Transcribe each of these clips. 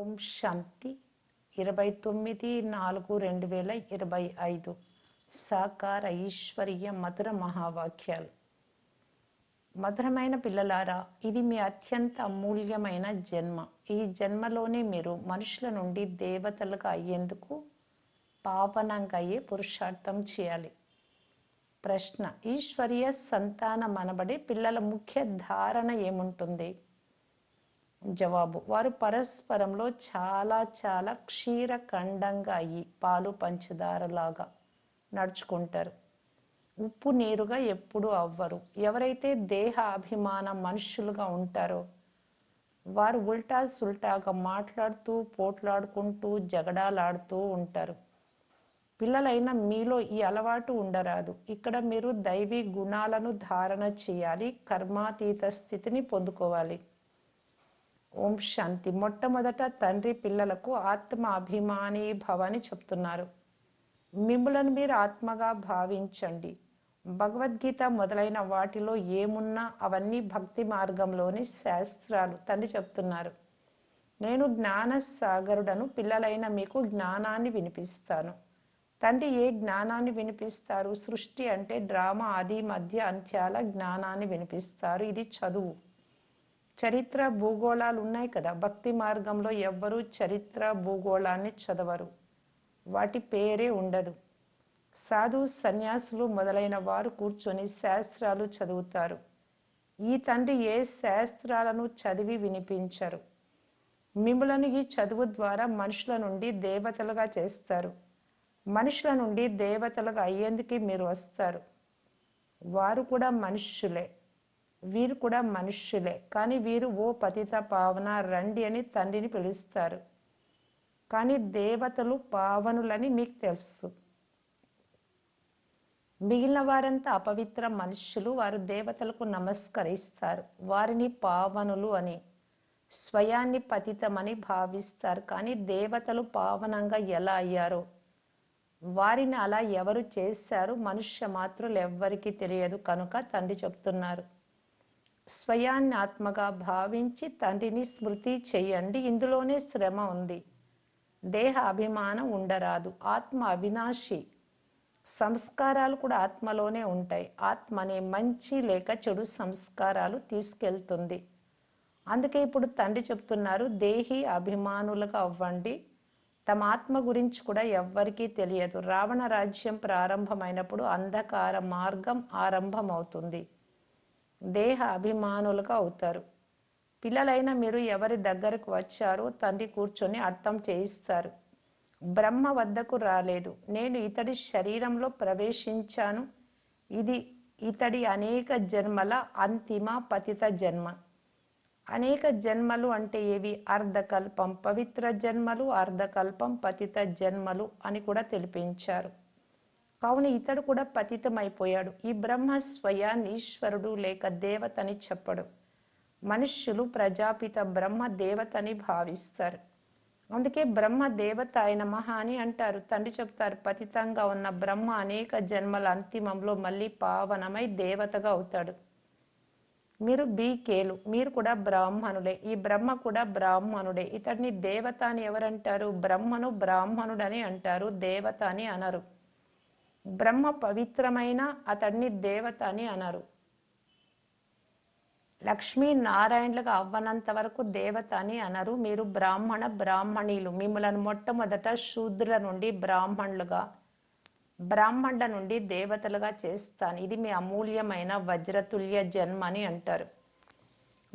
ఓం శాంతి. ఇరవై తొమ్మిది నాలుగు రెండు వేల ఇరవై ఐదు. సాకార ఐశ్వర్య మధుర మహావాక్యాలు. మధురమైన పిల్లలారా ఇది మీ అత్యంత అమూల్యమైన జన్మ. ఈ జన్మలోనే మీరు మనుషుల నుండి దేవతలుగా అయ్యేందుకు పావనంగా అయ్యే పురుషార్థం చేయాలి. ప్రశ్న ఈశ్వర్య సంతానం అనబడి పిల్లల ముఖ్య ధారణ ఏముంటుంది? జవాబు. వారు పరస్పరంలో చాలా చాలా క్షీరఖండంగా అయ్యి పాలు పంచదారలాగా నడుచుకుంటారు. ఉప్పు నీరుగా ఎప్పుడూ అవ్వరు. ఎవరైతే దేహ అభిమాన మనుషులుగా ఉంటారో వారు ఉల్టా సుల్టాగా మాట్లాడుతూ పోట్లాడుకుంటూ జగడాలాడుతూ ఉంటారు. పిల్లలైన మీలో ఈ అలవాటు ఉండరాదు. ఇక్కడ మీరు దైవీ గుణాలను ధారణ చేయాలి కర్మాతీత స్థితిని పొందుకోవాలి. ఓం శాంతి. మొట్టమొదట తండ్రి పిల్లలకు ఆత్మ అభిమాని భవని చెప్తున్నారు. మిమ్మలను మీరు ఆత్మగా భావించండి. భగవద్గీత మొదలైన వాటిలో ఏమున్నా అవన్నీ భక్తి మార్గంలోని శాస్త్రాలు తండ్రి చెప్తున్నారు. నేను జ్ఞాన సాగరుడను పిల్లలైన మీకు జ్ఞానాన్ని వినిపిస్తాను. తండ్రి ఏ జ్ఞానాన్ని వినిపిస్తారు? సృష్టి అంటే డ్రామా ఆది మధ్య అంత్యాల జ్ఞానాన్ని వినిపిస్తారు. ఇది చదువు. చరిత్ర భూగోళాలు ఉన్నాయి కదా. భక్తి మార్గంలో ఎవ్వరూ చరిత్ర భూగోళాన్ని చదవరు. వాటి పేరే ఉండదు. సాధు సన్యాసులు మొదలైన వారు కూర్చొని శాస్త్రాలు చదువుతారు. ఈ తండ్రి ఏ శాస్త్రాలను చదివి వినిపించరు? మిమ్మలను ఈ చదువు ద్వారా మనుషుల నుండి దేవతలుగా చేస్తారు. మనుషుల నుండి దేవతలుగా అయ్యేందుకు మీరు వస్తారు. వారు కూడా మనుష్యులే. వీరు కూడా మనుష్యులే. కానీ వీరు ఓ పతిత పావన రండి అని తండ్రిని పిలుస్తారు. కానీ దేవతలు పావనులని మీకు తెలుసు. మిగిలిన వారంతా అపవిత్ర మనుష్యులు. వారు దేవతలకు నమస్కరిస్తారు. వారిని పావనులు అని స్వయాన్ని పతితమని భావిస్తారు. కానీ దేవతలు పావనంగా ఎలా అయ్యారో వారిని అలా ఎవరు చేశారు మనుష్య మాత్రులు ఎవ్వరికీ తెలియదు కనుక తండ్రి చెప్తున్నారు. స్వయాన్ని ఆత్మగా భావించి తండ్రిని స్మృతి చేయండి. ఇందులోనే శ్రమ ఉంది. దేహ అభిమానం ఉండరాదు. ఆత్మ అవినాశి. సంస్కారాలు కూడా ఆత్మలోనే ఉంటాయి. ఆత్మ అనే మంచి లేక చెడు సంస్కారాలు తీసుకెళ్తుంది. అందుకే ఇప్పుడు తండ్రి చెప్తున్నారు దేహి అభిమానులుగా అవ్వండి. తమ ఆత్మ గురించి కూడా ఎవ్వరికీ తెలియదు. రావణ రాజ్యం ప్రారంభమైనప్పుడు అంధకార మార్గం ఆరంభమవుతుంది. దేహ అభిమానులుగా అవుతారు. పిల్లలైన మీరు ఎవరి దగ్గరకు వచ్చారో తండ్రి కూర్చొని అర్థం చేయిస్తారు. బ్రహ్మ వద్దకు రాలేదు. నేను ఇతడి శరీరంలో ప్రవేశించాను. ఇది ఇతడి అనేక జన్మల అంతిమ పతిత జన్మ. అనేక జన్మలు అంటే ఏవి? అర్ధకల్పం పవిత్ర జన్మలు అర్ధకల్పం పతిత జన్మలు అని కూడా తెలిపించారు. కావున ఇతడు కూడా పతితమైపోయాడు. ఈ బ్రహ్మ స్వయాన్ని ఈశ్వరుడు లేక దేవతని చెప్పడు. మనుష్యులు ప్రజాపిత బ్రహ్మ దేవతని భావిస్తారు. అందుకే బ్రహ్మ దేవత ఆయన మహా అని అంటారు. తండ్రి చెప్తారు పతితంగా ఉన్న బ్రహ్మ అనేక జన్మల అంతిమంలో మళ్ళీ పావనమై దేవతగా అవుతాడు. మీరు బీకేలు మీరు కూడా బ్రాహ్మణుడే ఈ బ్రహ్మ కూడా బ్రాహ్మణుడే. ఇతడిని దేవత అని ఎవరంటారు? బ్రహ్మను బ్రాహ్మణుడని అంటారు దేవత అని అనరు. బ్రహ్మ పవిత్రమైన అతడిని దేవత అని అనరు. లక్ష్మీ నారాయణులుగా అవ్వనంత వరకు దేవత అని అనరు. మీరు బ్రాహ్మణ బ్రాహ్మణీలు. మిమ్మలను మొట్టమొదట శూద్రుల నుండి బ్రాహ్మణులుగా బ్రాహ్మణుల నుండి దేవతలుగా చేస్తాను. ఇది మీ అమూల్యమైన వజ్రతుల్య జన్మ అని అంటారు.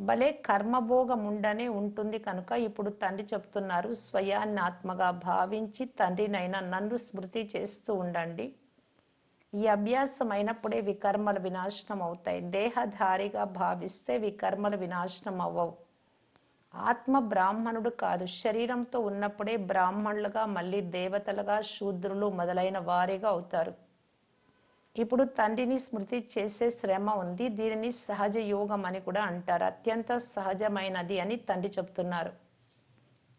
భలే కర్మభోగం ఉండనే ఉంటుంది కనుక ఇప్పుడు తండ్రి చెప్తున్నారు స్వయాన్ని ఆత్మగా భావించి తండ్రినైనా నన్ను స్మృతి చేస్తూ ఉండండి. ఈ అభ్యాసం అయినప్పుడే వికర్మలు వినాశనం అవుతాయి దేహధారిగా భావిస్తే వికర్మలు వినాశనం అవ్వవు ఆత్మ బ్రాహ్మణుడు కాదు. శరీరంతో ఉన్నప్పుడే బ్రాహ్మణులుగా మళ్ళీ దేవతలుగా శూద్రులు మొదలైన వారిగా అవుతారు. ఇప్పుడు తండ్రిని స్మృతి చేసే శ్రమ ఉంది. దీనిని సహజ యోగం అని కూడా అంటారు. అత్యంత సహజమైనది అని తండ్రి చెప్తున్నారు.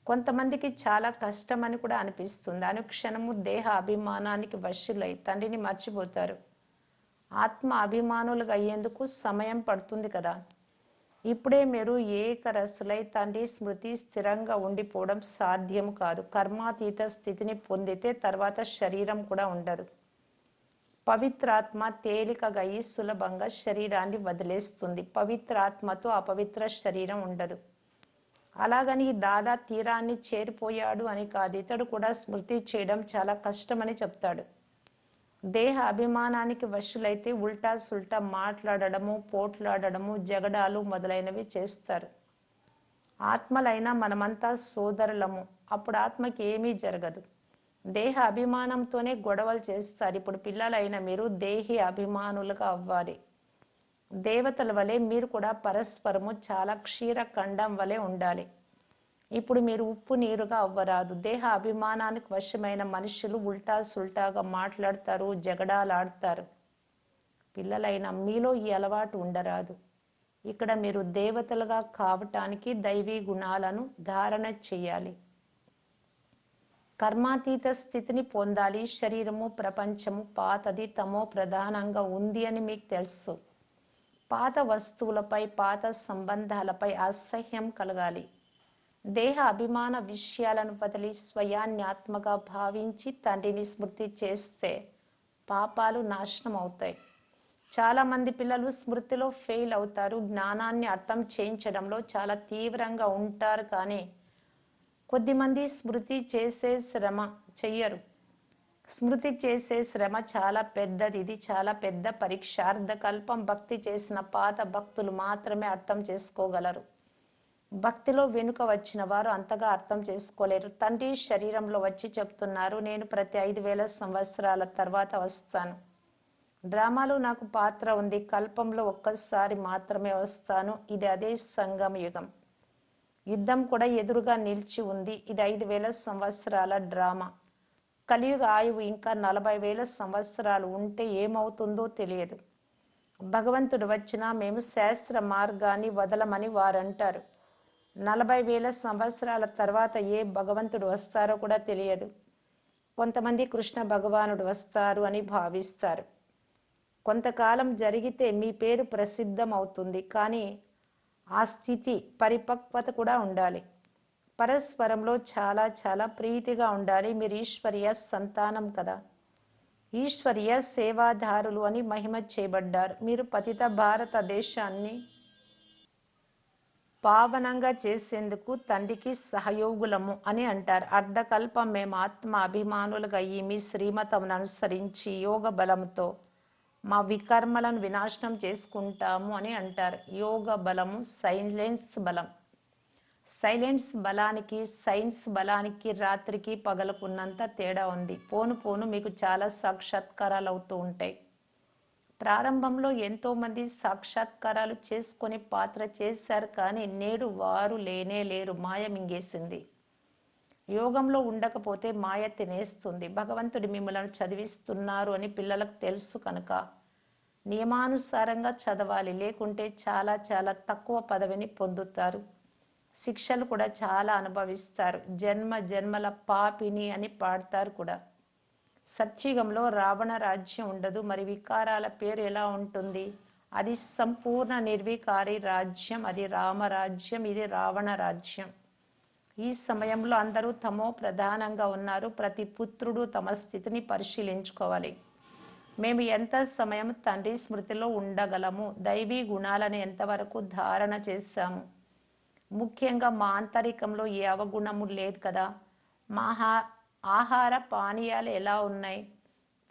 కొంతమందికి చాలా కష్టం అని కూడా అనిపిస్తుంది. అనుక్షణము దేహ అభిమానానికి వశులై తండ్రిని మర్చిపోతారు. ఆత్మ అభిమానులుగా అయ్యేందుకు సమయం పడుతుంది కదా. ఇప్పుడే మీరు ఏకరసులై తండ్రి స్మృతి స్థిరంగా ఉండిపోవడం సాధ్యం కాదు. కర్మాతీత స్థితిని పొందితే తర్వాత శరీరం కూడా ఉండదు. పవిత్రాత్మ తేలికగా ఈ సులభంగా శరీరాన్ని వదిలేస్తుంది. పవిత్రాత్మతో అపవిత్ర శరీరం ఉండదు. అలాగని దాదా తీరాన్ని చేరిపోయాడు అని కాదు. ఇతడు కూడా స్మృతి చేయడం చాలా కష్టమని చెప్తాడు. దేహ అభిమానానికి వశులైతే ఉల్టా సుల్టా మాట్లాడడము పోట్లాడడము జగడాలు మొదలైనవి చేస్తారు. ఆత్మలైనా మనమంతా సోదరులము. అప్పుడు ఆత్మకి ఏమీ జరగదు. దేహ అభిమానంతోనే గొడవలు చేస్తారు. ఇప్పుడు పిల్లలైన మీరు దేహి అభిమానులుగా అవ్వాలి. దేవతల వలె మీరు కూడా పరస్పరము చాలా క్షీర ఖండం వలె ఉండాలి. ఇప్పుడు మీరు ఉప్పు నీరుగా అవ్వరాదు. దేహ అభిమానానికి వశమైన మనుషులు ఉల్టా సుల్టాగా మాట్లాడతారు జగడాలాడతారు. పిల్లలైన మీలో ఈ అలవాటు ఉండరాదు. ఇక్కడ మీరు దేవతలుగా కావటానికి దైవీ గుణాలను ధారణ చేయాలి. కర్మాతీత స్థితిని పొందాలి. శరీరము ప్రపంచము పాతది తమో ప్రధానంగా ఉంది అని మీకు తెలుసు. పాత వస్తువులపై పాత సంబంధాలపై అసహ్యం కలగాలి. దేహ అభిమాన విషయాలను వదిలి స్వయాన్యాత్మక భావించి తండ్రిని స్మృతి చేస్తే పాపాలు నాశనం అవుతాయి. చాలామంది పిల్లలు స్మృతిలో ఫెయిల్ అవుతారు. జ్ఞానాన్ని అర్థం చేయించడంలో చాలా తీవ్రంగా ఉంటారు కానీ కొద్దిమంది స్మృతి చేసే శ్రమ చెయ్యరు. స్మృతి చేసే శ్రమ చాలా పెద్దది. ఇది చాలా పెద్ద పరీక్ష. అర్ధకల్పం భక్తి చేసిన పాత భక్తులు మాత్రమే అర్థం చేసుకోగలరు. భక్తిలో వెనుక వచ్చిన వారు అంతగా అర్థం చేసుకోలేరు. తండ్రి శరీరంలో వచ్చి చెప్తున్నారు నేను ప్రతి ఐదు వేల సంవత్సరాల తర్వాత వస్తాను. డ్రామాలో నాకు పాత్ర ఉంది. కల్పంలో ఒక్కసారి మాత్రమే వస్తాను. ఇది అదే సంగమ యుగం. యుద్ధం కూడా ఎదురుగా నిలిచి ఉంది. ఇది ఐదు వేల సంవత్సరాల డ్రామా. కలియుగ ఆయువు ఇంకా నలభై వేల సంవత్సరాలు ఉంటే ఏమవుతుందో తెలియదు. భగవంతుడు వచ్చినా మేము శాస్త్ర మార్గాన్ని వదలమని వారంటారు. నలభై వేల సంవత్సరాల తర్వాత ఏ భగవంతుడు వస్తారో కూడా తెలియదు. కొంతమంది కృష్ణ భగవానుడు వస్తారు అని భావిస్తారు. కొంతకాలం జరిగితే మీ పేరు ప్రసిద్ధం అవుతుంది కానీ ఆ స్థితి పరిపక్వత కూడా ఉండాలి. పరస్పరంలో చాలా చాలా ప్రీతిగా ఉండాలి. మీరు ఈశ్వర్య సంతానం కదా. ఈశ్వర్య సేవాదారులు అని మహిమ చేయబడ్డారు. మీరు పతిత భారతదేశాన్ని పావనంగా చేసేందుకు తండ్రికి సహయోగులము అని అంటారు. అర్ధకల్పం మేము ఆత్మ అభిమానులుగా అయ్యి మీ శ్రీమతమును అనుసరించి యోగ బలంతో మా వికర్మలను వినాశనం చేసుకుంటాము అని అంటారు. యోగ బలము సైలెన్స్ బలం. సైలెన్స్ బలానికి సైన్స్ బలానికి రాత్రికి పగలకున్నంత తేడా ఉంది. పోను పోను మీకు చాలా సాక్షాత్కారాలు అవుతూ ఉంటాయి. ప్రారంభంలో ఎంతోమంది సాక్షాత్కారాలు చేసుకొని పాత్ర చేశారు కానీ నేడు వారు లేనే లేరు. మాయ మింగేసింది. యోగంలో ఉండకపోతే మాయ తినేస్తుంది. భగవంతుడి మిమ్మల్ని చదివిస్తున్నారు అని పిల్లలకు తెలుసు కనుక నియమానుసారంగా చదవాలి. లేకుంటే చాలా చాలా తక్కువ పదవిని పొందుతారు. శిక్షలు కూడా చాలా అనుభవిస్తారు. జన్మ జన్మల పాపిని అని పాడతారు కూడా. సత్యుగంలో రావణ రాజ్యం ఉండదు. మరి వికారాల పేరు ఎలా ఉంటుంది? అది సంపూర్ణ నిర్వికారి రాజ్యం. అది రామరాజ్యం ఇది రావణ రాజ్యం. ఈ సమయంలో అందరూ తమో ప్రధానంగా ఉన్నారు. ప్రతి పుత్రుడు తమ స్థితిని పరిశీలించుకోవాలి. మేము ఎంత సమయం తండ్రి స్మృతిలో ఉండగలము? దైవీ గుణాలను ఎంతవరకు ధారణ చేశాము? ముఖ్యంగా మా ఆంతరికంలో ఏ అవగుణము లేదు కదా. మా ఆహార పానీయాలు ఎలా ఉన్నాయి?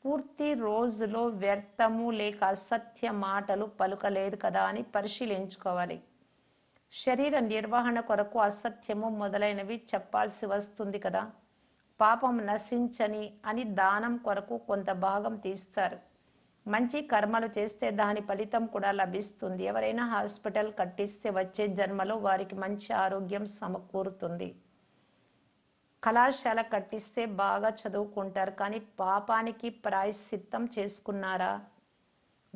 పూర్తి రోజులో వ్యర్థము లేక అసత్య మాటలు పలుకలేదు కదా అని పరిశీలించుకోవాలి. శరీర నిర్వహణ కొరకు అసత్యము మొదలైనవి చెప్పాల్సి వస్తుంది కదా. పాపం నశించని అని దానం కొరకు కొంత భాగం తీస్తారు. మంచి కర్మలు చేస్తే దాని ఫలితం కూడా లభిస్తుంది. ఎవరైనా హాస్పిటల్ కట్టిస్తే వచ్చే జన్మలో వారికి మంచి ఆరోగ్యం సమకూరుతుంది. కళాశాల కట్టిస్తే బాగా చదువుకుంటారు కానీ పాపానికి ప్రాయశ్చిత్తం చేసుకున్నారా?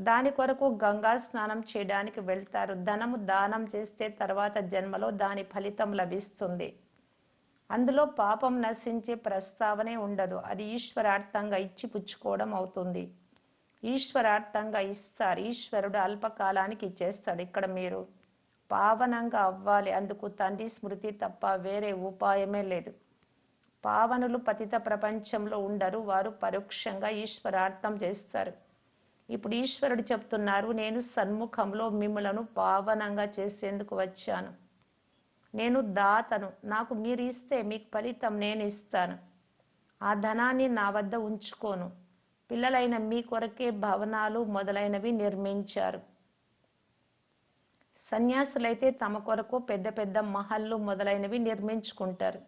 దాని కొరకు గంగా స్నానం చేయడానికి వెళ్తారు. ధనము దానం చేస్తే తర్వాత జన్మలో దాని ఫలితం లభిస్తుంది. అందులో పాపం నశించే ప్రస్తావనే ఉండదు. అది ఈశ్వరార్థంగా ఇచ్చి పుచ్చుకోవడం అవుతుంది. ఈశ్వరార్థంగా ఇస్తారు. ఈశ్వరుడు అల్పకాలానికి ఇచ్చేస్తాడు ఇక్కడ మీరు పావనంగా అవ్వాలి. అందుకు తండ్రి స్మృతి తప్ప వేరే ఉపాయమే లేదు. పావనులు పతిత ప్రపంచంలో ఉండరు. వారు పరోక్షంగా ఈశ్వరార్థం చేస్తారు. ఇప్పుడు ఈశ్వరుడు చెప్తున్నారు నేను సన్ముఖంలో మిమ్మలను పావనంగా చేసేందుకు వచ్చాను. నేను దాతను. నాకు మీరు ఇస్తే మీకు ఫలితం నేను ఇస్తాను. ఆ ధనాన్ని నా వద్ద ఉంచుకోను. పిల్లలైన మీ కొరకే భవనాలు మొదలైనవి నిర్మించారు. సన్యాసులైతే తమ కొరకు పెద్ద పెద్ద మహల్లు మొదలైనవి నిర్మించుకుంటారు.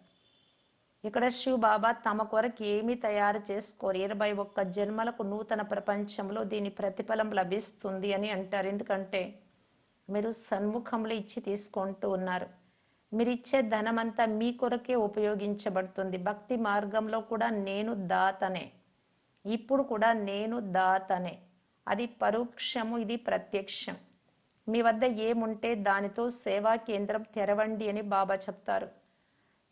ఇక్కడ శివ బాబా తమ కొరకు ఏమీ తయారు చేసుకోరు. ఇరవై ఒక్క జన్మలకు నూతన ప్రపంచంలో దీని ప్రతిఫలం లభిస్తుంది అని అంటారు. ఎందుకంటే మీరు సన్ముఖంలో ఇచ్చి తీసుకుంటూ ఉన్నారు. మీరు ఇచ్చే ధనమంతా మీ కొరకే ఉపయోగించబడుతుంది. భక్తి మార్గంలో కూడా నేను దాతనే. ఇప్పుడు కూడా నేను దాతనే. అది పరోక్షము ఇది ప్రత్యక్షం. మీ వద్ద ఏముంటే దానితో సేవా కేంద్రం తెరవండి అని బాబా చెప్తారు.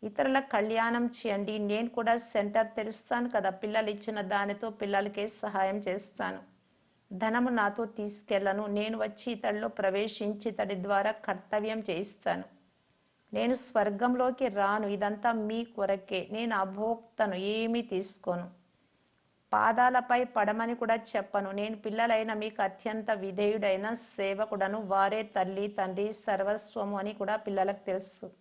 ఇతరుల కళ్యాణం చేయండి. నేను కూడా సెంటర్ తెరుస్తాను కదా. పిల్లలు ఇచ్చిన దానితో పిల్లలకే సహాయం చేస్తాను. ధనము నాతో తీసుకెళ్ళను. నేను వచ్చి ఇతడిలో ప్రవేశించి ఇతడి ద్వారా కర్తవ్యం చేయిస్తాను. నేను స్వర్గంలోకి రాను. ఇదంతా మీ కొరకే. నేను అభోక్తను. ఏమీ తీసుకోను. పాదాలపై పడమని కూడా చెప్పను. నేను పిల్లలైన మీకు అత్యంత విధేయుడైన సేవకుడను వారే తల్లి తండ్రి సర్వస్వము అని కూడా పిల్లలకు తెలుసు.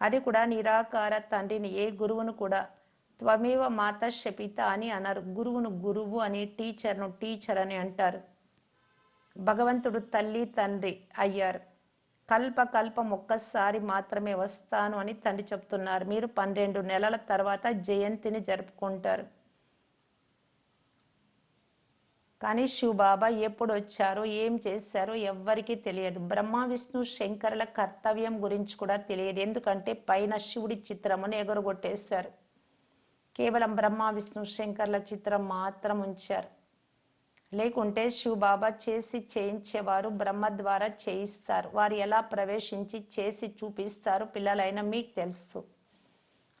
అది కూడా నిరాకార తండ్రిని ఏ గురువును కూడా త్వమేవ మాత శపిత అని అన్నారు గురువును గురువు అని టీచర్ను టీచర్ అని అంటారు. భగవంతుడు తల్లి తండ్రి అయ్యారు. కల్ప కల్పం ఒక్కసారి మాత్రమే వస్తాను అని తండ్రి చెప్తున్నారు. మీరు పన్నెండు నెలల తర్వాత జయంతిని జరుపుకుంటారు. కానీ శివబాబా ఎప్పుడొచ్చారో ఏం చేశారో ఎవ్వరికీ తెలియదు. బ్రహ్మ విష్ణు శంకరుల కర్తవ్యం గురించి కూడా తెలియదు. ఎందుకంటే పైన శివుడి చిత్రమును ఎగరగొట్టేశారు. కేవలం బ్రహ్మ విష్ణు శంకర్ల చిత్రం మాత్రం ఉంచారు. లేకుంటే శివబాబా చేసి చేయించేవారు బ్రహ్మ ద్వారా చేయిస్తారు. వారు ఎలా ప్రవేశించి చేసి చూపిస్తారు పిల్లలైన మీకు తెలుసు.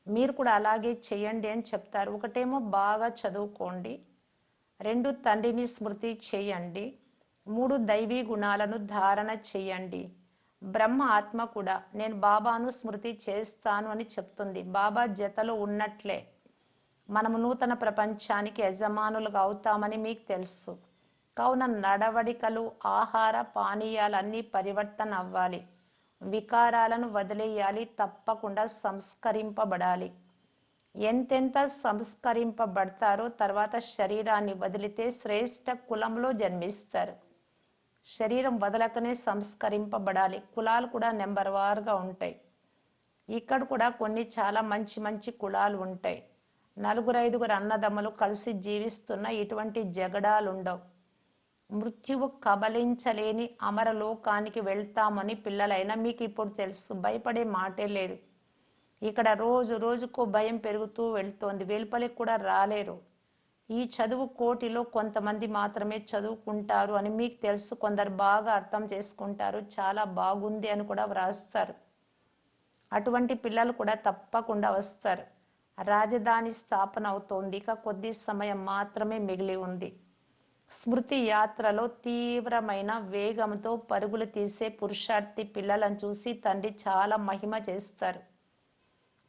మీరు కూడా అలాగే చేయండి అని చెప్తారు. ఒకటేమో బాగా చదువుకోండి. రెండు తండ్రిని స్మృతి చేయండి. మూడు దైవీ గుణాలను ధారణ చేయండి. బ్రహ్మ ఆత్మ కూడా నేను బాబాను స్మృతి చేస్తాను అని చెప్తుంది. బాబా జతలో ఉన్నట్లే మనము నూతన ప్రపంచానికి యజమానులుగా అవుతామని మీకు తెలుసు. కావున నడవడికలు ఆహార పానీయాలన్నీ పరివర్తన అవ్వాలి. వికారాలను వదిలేయాలి తప్పకుండా సంస్కరింపబడాలి. ఎంతెంత సంస్కరింపబడతారో తర్వాత శరీరాన్ని వదిలితే శ్రేష్ట కులంలో జన్మిస్తారు. శరీరం వదలకనే సంస్కరింపబడాలి. కులాలు కూడా నెంబర్ వార్గా ఉంటాయి. ఇక్కడ కూడా కొన్ని చాలా మంచి మంచి కులాలు ఉంటాయి. నలుగురు ఐదుగురు అన్నదమ్ములు కలిసి జీవిస్తున్న ఇటువంటి జగడాలు ఉండవు మృత్యువు కబలించలేని అమరలోకానికి వెళ్తామని పిల్లలైనా మీకు ఇప్పుడు తెలుసు. భయపడే మాటే లేదు. ఇక్కడ రోజు రోజుకు భయం పెరుగుతూ వెళ్తోంది. వెలుపలికి కూడా రాలేరు. ఈ చదువు కోటిలో కొంతమంది మాత్రమే చదువుకుంటారు అని మీకు తెలుసు. కొందరు బాగా అర్థం చేసుకుంటారు. చాలా బాగుంది అని కూడా వ్రాస్తారు. అటువంటి పిల్లలు కూడా తప్పకుండా వస్తారు. రాజధాని స్థాపన అవుతోంది. ఇక కొద్ది సమయం మాత్రమే మిగిలి ఉంది. స్మృతి యాత్రలో తీవ్రమైన వేగంతో పరుగులు తీసే పురుషార్థి పిల్లలను చూసి తండ్రి చాలా మహిమ చేస్తారు.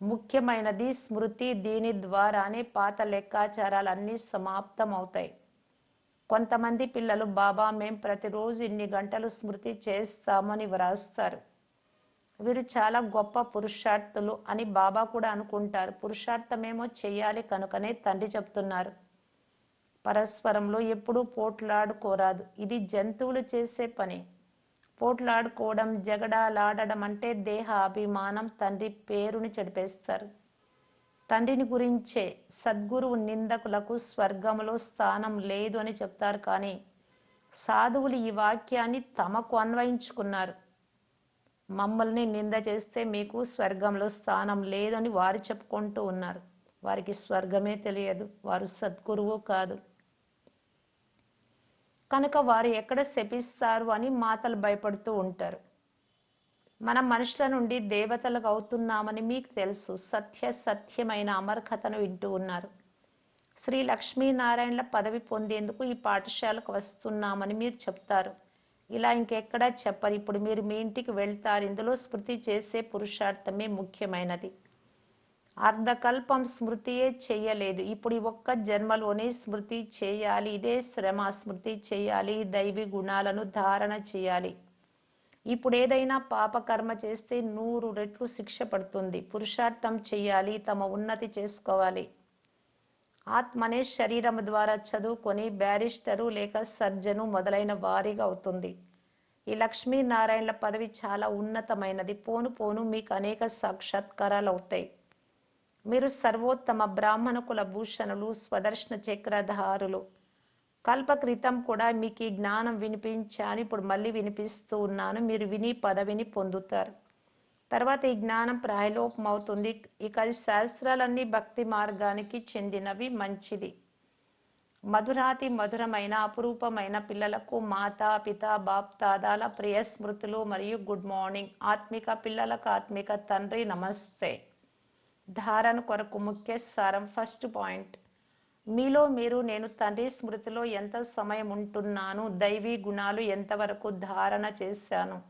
ముఖ్యమైనది స్మృతి దీని ద్వారానే పాత లెక్కాచారాలన్నీ సమాప్తం అవుతాయి కొంతమంది పిల్లలు బాబా మేం ప్రతిరోజు ఇన్ని గంటలు స్మృతి చేస్తామని వ్రాస్తారు. వీరు చాలా గొప్ప పురుషార్థులు అని బాబా కూడా అనుకుంటారు. పురుషార్థమేమో చెయ్యాలి కనుకనే తండ్రి చెప్తున్నారు. పరస్పరంలో ఎప్పుడూ పోట్లాడుకోరాదు. ఇది జంతువులు చేసే పని. పోట్లాడుకోవడం జగడాలాడడం అంటే దేహ అభిమానం. తండ్రి పేరుని చెడిపేస్తారు. తండ్రిని గురించే సద్గురువు నిందకులకు స్వర్గంలో స్థానం లేదు అని చెప్తారు. కానీ సాధువులు ఈ వాక్యాన్ని తమకు అన్వయించుకున్నారు. మమ్మల్ని నింద చేస్తే మీకు స్వర్గంలో స్థానం లేదని వారు చెప్పుకుంటూ ఉన్నారు. వారికి స్వర్గమే తెలియదు. వారు సద్గురువు కాదు. కనుక వారు ఎక్కడ శపిస్తారు అని మాతలు భయపడుతూ ఉంటారు. మనం మనుషుల నుండి దేవతలకు అవుతున్నామని మీకు తెలుసు. సత్య సత్యమైన అమర్కథను వింటూ ఉన్నారు. శ్రీ లక్ష్మీనారాయణల పదవి పొందేందుకు ఈ పాఠశాలకు వస్తున్నామని మీరు చెప్తారు. ఇలా ఇంకెక్కడా చెప్పరు. ఇప్పుడు మీరు మీ ఇంటికి వెళ్తారు. ఇందులో స్మృతి చేసే పురుషార్థమే ముఖ్యమైనది. అర్ధకల్పం స్మృతియే చేయలేదు. ఇప్పుడు ఈ ఒక్క జన్మలోనే స్మృతి చేయాలి. ఇదే శ్రమ. స్మృతి చేయాలి. దైవి గుణాలను ధారణ చేయాలి. ఇప్పుడు ఏదైనా పాపకర్మ చేస్తే నూరు రెట్లు శిక్ష పడుతుంది. పురుషార్థం చేయాలి. తమ ఉన్నతి చేసుకోవాలి. ఆత్మనే శరీరం ద్వారా చదువుకొని బ్యారిస్టరు లేక సర్జను మొదలైన వారిగా అవుతుంది. ఈ లక్ష్మీనారాయణల పదవి చాలా ఉన్నతమైనది. పోను పోను మీకు అనేక సాక్షాత్కారాలు అవుతాయి. మీరు సర్వోత్తమ బ్రాహ్మణ కుల భూషణులు స్వదర్శన చక్రధారులు. కల్పక్రితం కూడా మీకు ఈ జ్ఞానం వినిపించాను ఇప్పుడు మళ్ళీ వినిపిస్తూ ఉన్నాను. మీరు విని పదవిని పొందుతారు. తర్వాత ఈ జ్ఞానం ప్రాయలోపం అవుతుంది ఇక శాస్త్రాలన్నీ భక్తి మార్గానికి చెందినవి మంచిది. మధురాతి మధురమైన అపురూపమైన పిల్లలకు మాతా పిత బాప్ తాదాల ప్రియ స్మృతులు మరియు గుడ్ మార్నింగ్. ఆత్మిక పిల్లలకు ఆత్మిక తండ్రి నమస్తే. ధారణ కొరకు ముఖ్య సారం ఫస్ట్ పాయింట్ మీలో మీరు నేను తండ్రి స్మృతిలో ఎంత సమయం ఉంటున్నాను? దైవీ గుణాలు ఎంతవరకు ధారణ చేశాను?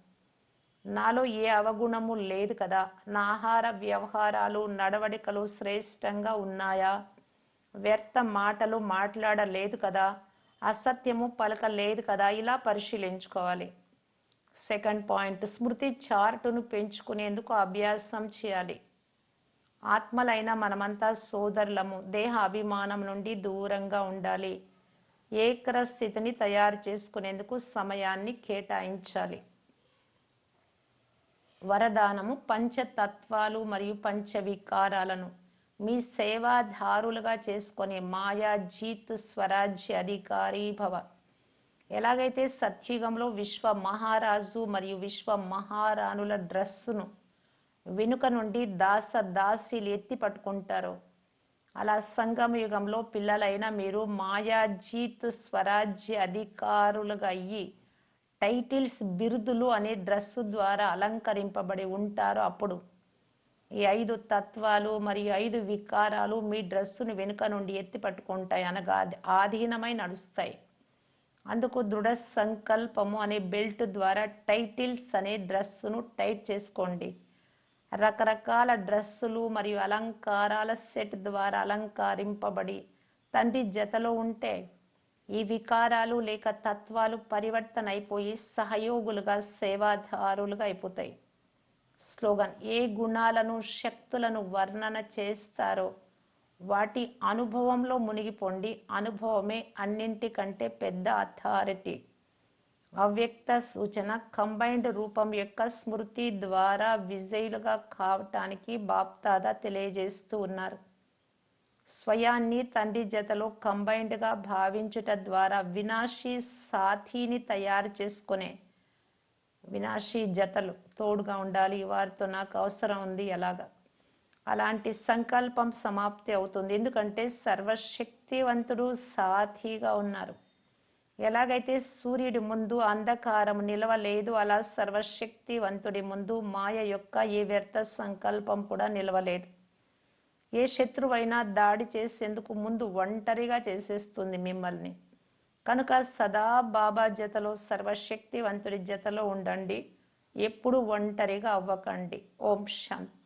నాలో ఏ అవగుణము లేదు కదా? నా ఆహార వ్యవహారాలు నడవడికలు శ్రేష్టంగా ఉన్నాయా? వ్యర్థ మాటలు మాట్లాడలేదు కదా? అసత్యము పలకలేదు కదా? ఇలా పరిశీలించుకోవాలి. సెకండ్ పాయింట్ స్మృతి చార్టును పెంచుకునేందుకు అభ్యాసం చేయాలి. ఆత్మలైన మనమంతా సోదరులము. దేహ అభిమానం నుండి దూరంగా ఉండాలి. ఏకర స్థితిని తయారు చేసుకునేందుకు సమయాన్ని కేటాయించాలి. వరదానము పంచతత్వాలు మరియు పంచవికారాలను. మీ సేవాదారులుగా చేసుకునే మాయా జీత్ స్వరాజ్య అధికారి భవ. ఎలాగైతే సత్యుగంలో విశ్వ మహారాజు మరియు విశ్వ మహారాణుల డ్రెస్సును వెనుక నుండి దాస దాసీలు ఎత్తి పట్టుకుంటారో. అలా సంగమ యుగంలో పిల్లలైన మీరు మాయాజీతు స్వరాజ్య అధికారులుగా అయ్యి టైటిల్స్ బిరుదులు అనే డ్రెస్సు ద్వారా అలంకరింపబడి ఉంటారు. అప్పుడు ఈ ఐదు తత్వాలు మరియు ఐదు వికారాలు మీ డ్రెస్సును వెనుక నుండి ఎత్తి పట్టుకుంటాయి అనగా ఆధీనమై నడుస్తాయి. అందుకు దృఢ సంకల్పము అనే బెల్ట్ ద్వారా టైటిల్స్ అనే డ్రెస్సును టైట్ చేసుకోండి. రకరకాల డ్రెస్సులు మరియు అలంకారాల సెట్ ద్వారా అలంకరింపబడి తండ్రి జతలో ఉంటే ఈ వికారాలు లేక తత్వాలు పరివర్తన అయిపోయి సహయోగులుగా సేవాదారులుగా అయిపోతాయి. స్లోగన్ ఏ గుణాలను శక్తులను వర్ణన చేస్తారో వాటి అనుభవంలో మునిగిపోండి. అనుభవమే అన్నింటికంటే పెద్ద అథారిటీ అవ్యక్త సూచన కంబైన్డ్ రూపం యొక్క స్మృతి ద్వారా విజయులుగా కావటానికి బాప్తాదా తెలియజేస్తూ ఉన్నారు. స్వయాన్ని తండ్రి జతలో కంబైన్డ్గా భావించుట ద్వారా వినాశీ సాథీని తయారు చేసుకునే వినాశీ జతలు తోడుగా ఉండాలి. వారితో నాకు అవసరం ఉంది ఎలాగా? అలాంటి సంకల్పం సమాప్తి అవుతుంది. ఎందుకంటే సర్వశక్తివంతుడు సాథీగా ఉన్నారు. ఎలాగైతే సూర్యుడి ముందు అంధకారం నిలవలేదు అలా సర్వశక్తివంతుడి ముందు మాయ యొక్క ఏ వ్యర్థ సంకల్పం కూడా నిలవలేదు. ఏ శత్రువైనా దాడి చేసేందుకు ముందు ఒంటరిగా చేసేస్తుంది మిమ్మల్ని. కనుక సదా బాబా జతలో సర్వశక్తివంతుడి జతలో ఉండండి. ఎప్పుడు ఒంటరిగా అవ్వకండి. ఓం శాంతి.